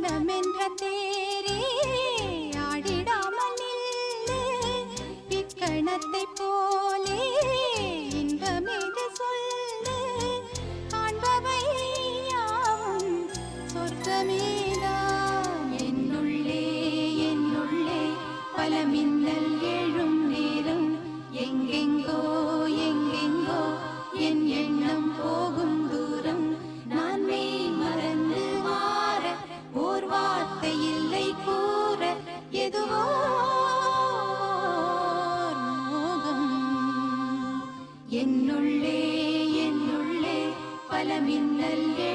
மனமென்ற தேரே ஆடிடாமல் நில்லு இக்கணத்தை போலே இன்பமேது சொல்லு. காண்பவை யாவும் சொர்க்கமேதான் என்னுள்ளே என்னுள்ளே பலமின் എന്നുള്ളേ എന്നുള്ളേ പല മിന്നല്ലേ